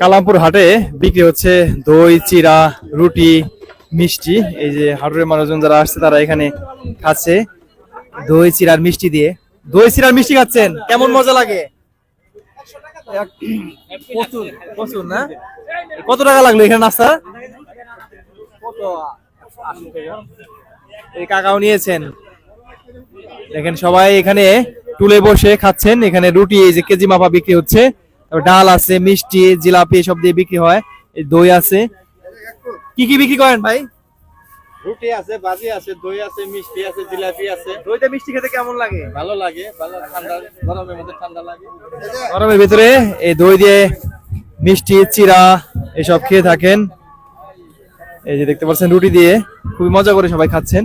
কালামপুর হাটে বিক্রি হচ্ছে দই, চিরা, রুটি, মিষ্টি। এই যে হাটুরের মানুষজন যারা আসছে, তারা এখানে খাচ্ছে দই, চিরার মিষ্টি দিয়ে। দই, চিরার মিষ্টি খাচ্ছেন? কেমন মজা লাগে? কত টাকা লাগল এখানে নাস্তা? এই কাকাও নিয়েছেন। দেখেন সবাই এখানে টুলে বসে খাচ্ছেন। এখানে রুটি এই যে কেজি মাপা বিক্রি হচ্ছে। ডাল আছে মিষ্টি জিলাপি সব দিয়ে বিক্রি হয়। এই দই আছে। কি কি বিক্রি করেন ভাই? রুটি আছে বাজি আছে দই আছে মিষ্টি আছে জিলাপি আছে। দইটা মিষ্টি খেতে কেমন লাগে? ভালো লাগে ভালো ঠান্ডা গরমের মধ্যে ঠান্ডা লাগে। গরমের ভিতরে এই দই দিয়ে মিষ্টি চিরা এসব খেয়ে থাকেন। এই যে দেখতে পাচ্ছেন রুটি দিয়ে। খুবই মজা করে সবাই খাচ্ছেন।